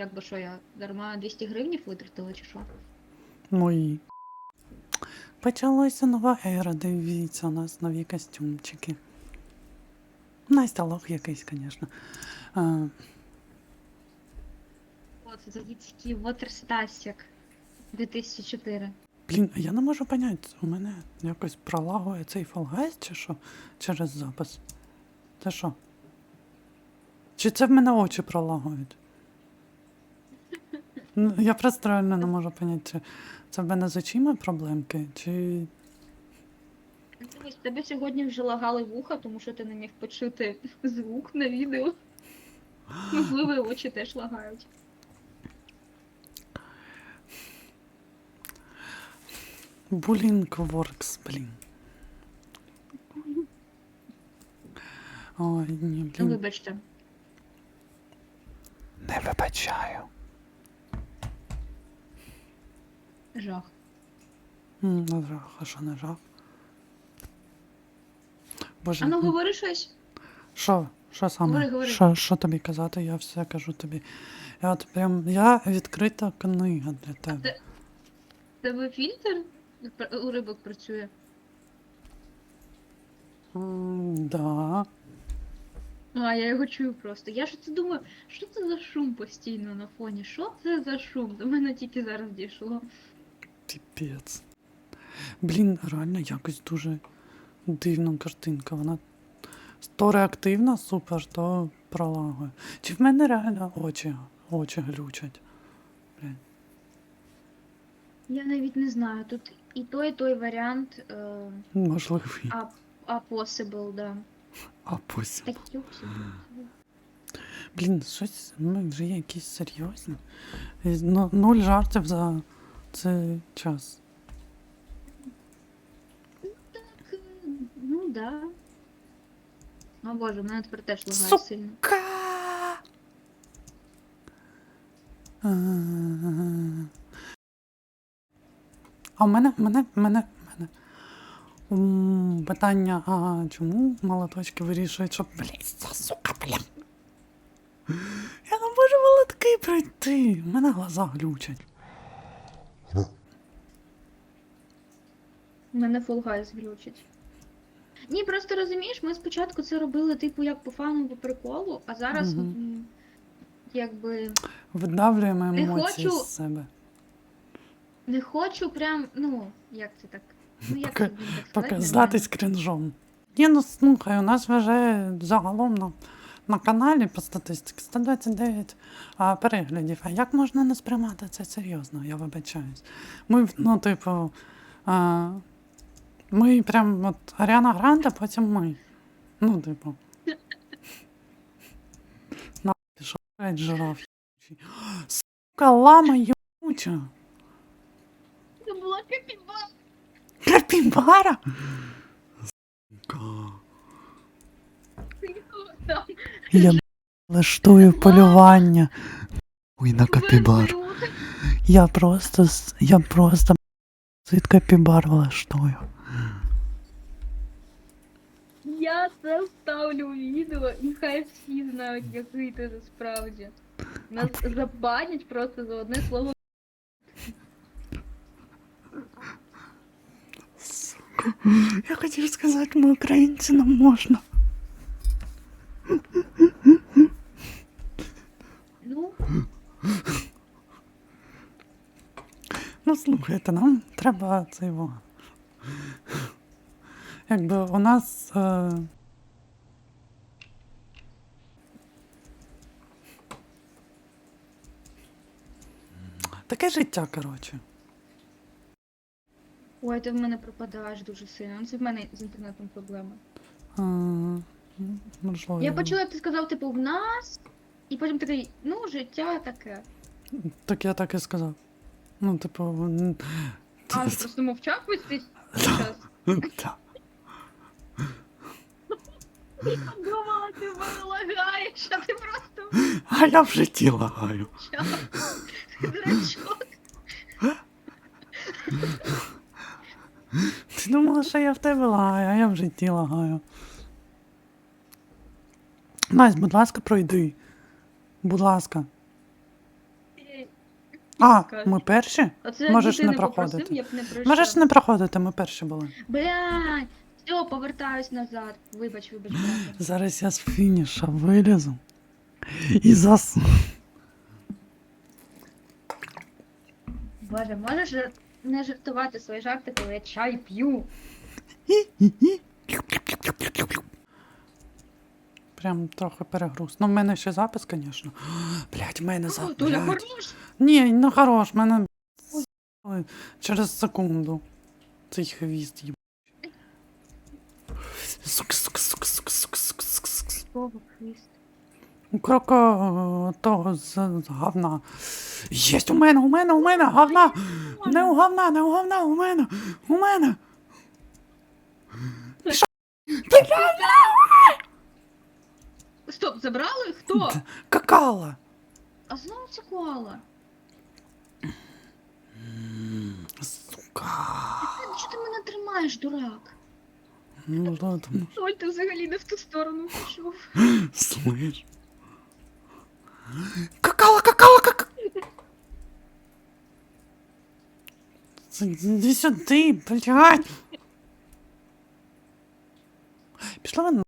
Як би що я дарма 200 гривнів витратила чи що? Мої. Почалася нова ера, дивіться, у нас нові костюмчики. Настя лох якийсь, звісно. А, О, це завітський Waterstasic 2004. блін, а я не можу поняти, у мене якось пролагує цей фолгайз чи що через запис. Це що? Чи це в мене очі пролагують? Ну, Я просто реально не можу поняти, чи це в мене з очима проблемки, чи Дивись, тебе сьогодні вже лагали вуха, тому що ти не міг почути звук на відео. Можливо, і очі теж лагають. Булінг Воркс, блін. Ой, ні, Ну, блін. вибачте. Не вибачаю. Жах. М, Не жах, а що не жах? Боже, А ну м, говори щось. що? Що саме? Говори, говори. Що, що тобі казати? Я все кажу тобі. Я от прям, я відкрита книга для тебе. Це- Тебе фільтр пр- у рибок працює. М, Да. А, я його чую просто. Я ж це думаю, що це за шум постійно на фоні? Що це за шум? До мене тільки зараз дійшло. Піпець. Блін, реально якось дуже дивна картинка. Вона то реактивна, супер, то пролагує. Чи в мене реально очі, очі глючать? Блін. Я навіть не знаю. Тут і той, і той варіант е, Можливий. а, а possible, да. А. Так юпсі. Блін, щось ми вже якісь серйозні. Ну, нуль жартів за цей час. Так, ну да. О боже, мене тепер теж лагає Сука! сильно. Е, А в мене, в мене, в мене, в мене. Питання, а чому молоточки вирішують, що блядь, ця сука, бля. Я не можу молотки пройти. У мене глаза глючать. Мене Guys глючить. Ні, просто розумієш, ми спочатку це робили, типу, як по фану, по приколу, а зараз, Мгм. м, якби, Видавлюємо Не емоції хочу. з себе. не хочу прям, ну, як це так? Ну, як Поки- блін, так сказати? Поки здатись крінжом. Ні, ну слухай, у нас вже загалом на, на каналі по статистиці 129 а, переглядів. А як можна не сприймати це серйозно? Я вибачаюсь. Ми, ну, типу, а, ми прям от Аріана Гранде, потім ми. Ну, типу. На пішов жираф. Сука, лама ебуча. Це була капібара. Капібара? Сука. Там Я влаштую полювання. Ой, на капібар. Я просто я просто від капібар влаштую. Я це вставлю у відео, і хай всі знають, який ти насправді. Нас забанять просто за одне слово. Я хотів сказати, ми українці нам можна. Ну, Ну слухайте, нам треба це його. Якби у нас. Е... Таке життя, коротше. ой, ти в мене пропадаєш дуже сильно. Ну, Це в мене з інтернетом проблема. Е, можливо. Я почула, як ти сказав, типу, в нас, і потім такий, ну, життя таке. Так я так і сказав. Ну, типу, м, А, ти просто мовчав весь цей час. Думала, ти мене лагаєш, а ти просто А я в житті лагаю. мовчав. Дурачок. Ти думала, що я в тебе лагаю, а я в житті лагаю. Настя, будь ласка, пройди. Будь ласка. А, ми перші? Оце можеш не проходити. Я б не. Можеш не проходити, ми перші були. Блядь, все, повертаюсь назад. Вибач, вибач, брате. Зараз я з фініша вилізу. І зас. Боже, можеш жар- не жартувати свої жарти, коли я чай п'ю. Прям трохи перегруз. Ну, в мене ще запис, звісно. Блять, в мене запис. Толя, хорош. Ні, не хорош, мене ой, через секунду. Цей хвіст їб. Сук, сук, сук, сук, сук, сук, сук, сук. Слово того з, з говна. Єсть у мене, у мене, у мене, говна. Не у говна, не у говна, у мене, у мене. забрали? Хто? Какала. А знову це коала. Сука. Та Чого ти мене тримаєш, дурак? Ну, да, там, Ой, ти взагалі не в ту сторону пішов. слышь. Какала, какала, какала. Іди сюди, блядь. Пішла вона.